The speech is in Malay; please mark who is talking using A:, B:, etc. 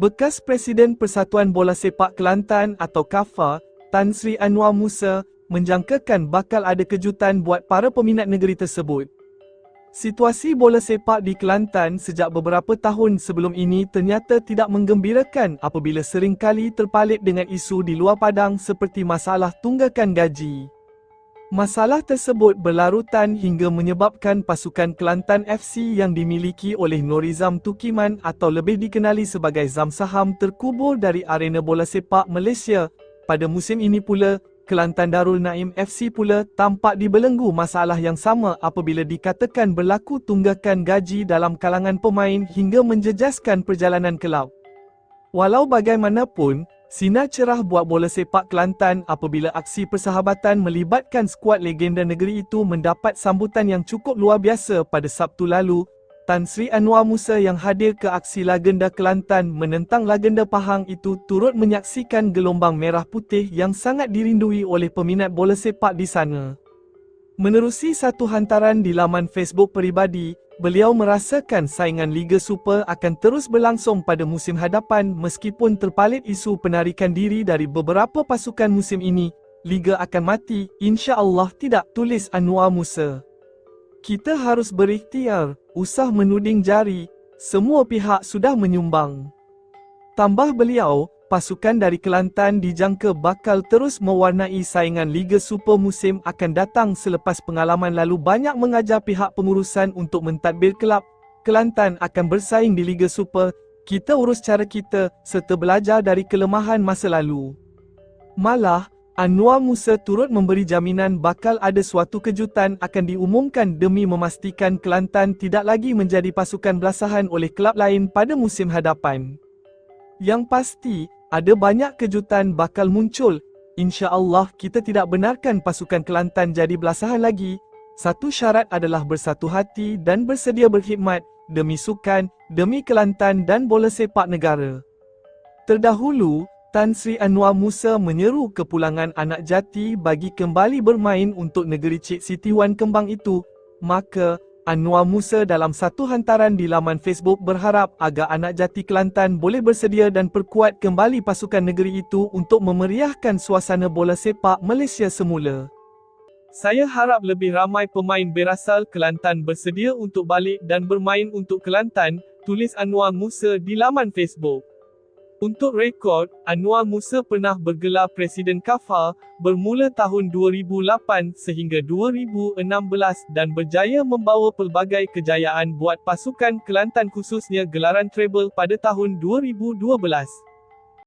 A: Bekas Presiden Persatuan Bola Sepak Kelantan atau KAFA, Tan Sri Anwar Musa, menjangkakan bakal ada kejutan buat para peminat negeri tersebut. Situasi bola sepak di Kelantan sejak beberapa tahun sebelum ini ternyata tidak menggembirakan apabila seringkali terpalit dengan isu di luar padang seperti masalah tunggakan gaji. Masalah tersebut berlarutan hingga menyebabkan pasukan Kelantan FC yang dimiliki oleh Norizam Tukiman atau lebih dikenali sebagai Zam Saham terkubur dari arena bola sepak Malaysia. Pada musim ini pula, Kelantan Darul Naim FC pula tampak dibelenggu masalah yang sama apabila dikatakan berlaku tunggakan gaji dalam kalangan pemain hingga menjejaskan perjalanan kelab. Walau bagaimanapun, sinar cerah buat bola sepak Kelantan apabila aksi persahabatan melibatkan skuad legenda negeri itu mendapat sambutan yang cukup luar biasa pada Sabtu lalu, Tan Sri Anwar Musa yang hadir ke aksi Lagenda Kelantan menentang Lagenda Pahang itu turut menyaksikan gelombang merah putih yang sangat dirindui oleh peminat bola sepak di sana. Menerusi satu hantaran di laman Facebook peribadi, beliau merasakan saingan Liga Super akan terus berlangsung pada musim hadapan meskipun terpalit isu penarikan diri dari beberapa pasukan musim ini. Liga akan mati, insya-Allah tidak tulis Anwar Musa. Kita harus berikhtiar, usah menuding jari, semua pihak sudah menyumbang. Tambah beliau, pasukan dari Kelantan dijangka bakal terus mewarnai saingan Liga Super musim akan datang selepas pengalaman lalu banyak mengajar pihak pengurusan untuk mentadbir kelab. Kelantan akan bersaing di Liga Super, kita urus cara kita serta belajar dari kelemahan masa lalu. Malah, Anwar Musa turut memberi jaminan bakal ada suatu kejutan akan diumumkan demi memastikan Kelantan tidak lagi menjadi pasukan belasahan oleh kelab lain pada musim hadapan. Yang pasti, ada banyak kejutan bakal muncul. Insya Allah kita tidak benarkan pasukan Kelantan jadi belasahan lagi. Satu syarat adalah bersatu hati dan bersedia berkhidmat demi sukan, demi Kelantan dan bola sepak negara. Terdahulu, Tan Sri Anwar Musa menyeru kepulangan anak jati bagi kembali bermain untuk negeri Cik Siti Wan Kembang itu. Maka, Anwar Musa dalam satu hantaran di laman Facebook berharap agar anak jati Kelantan boleh bersedia dan perkuat kembali pasukan negeri itu untuk memeriahkan suasana bola sepak Malaysia semula. Saya harap lebih ramai pemain berasal Kelantan bersedia untuk balik dan bermain untuk Kelantan, tulis Anwar Musa di laman Facebook. Untuk rekod, Anwar Musa pernah bergelar Presiden KAFA bermula tahun 2008 sehingga 2016 dan berjaya membawa pelbagai kejayaan buat pasukan Kelantan khususnya gelaran treble pada tahun 2012.